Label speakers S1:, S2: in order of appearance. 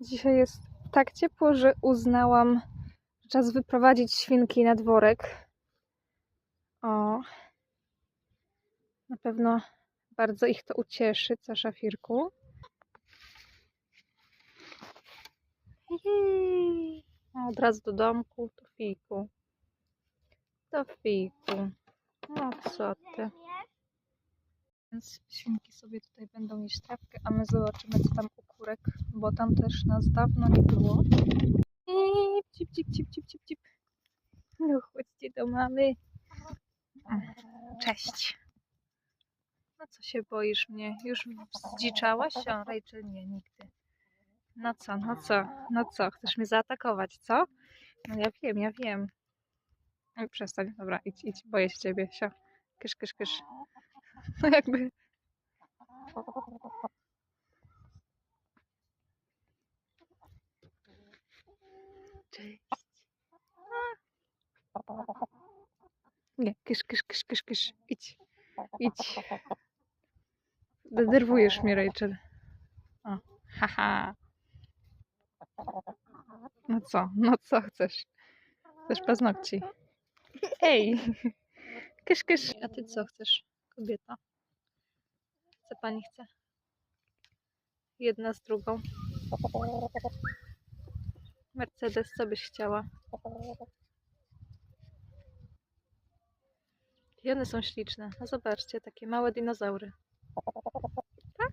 S1: Dzisiaj jest tak ciepło, że uznałam, że czas wyprowadzić świnki na dworek. O. Na pewno bardzo ich to ucieszy, co szafirku. A Od razu do domku, do fiku. Do fiku. No co ty. Więc świnki sobie tutaj będą jeść trawkę, a my zobaczymy, co tam u bo tam też nas dawno nie było. Cip, cip, cip, cip, cip, cip. No chodźcie do mamy. Cześć. No co się boisz mnie? Już zdziczałaś? O, Rachel nie, nigdy. No co, no co, no co? Chcesz mnie zaatakować, co? No ja wiem, ja wiem. Przestań, dobra, idź, idź, boję się ciebie, sio. Kysz, kysz, kysz. No jakby... Nie, kysz, kysz, kysz, kysz, kysz. Idź, idź. Denerwujesz mnie, Rachel. O, haha. No co, no co chcesz? Chcesz paznokci? Ej! Kysz, kysz. A ty co chcesz, kobieta? Co pani chce? Jedna z drugą. Mercedes, co byś chciała? One są śliczne. No zobaczcie, takie małe dinozaury. Tak?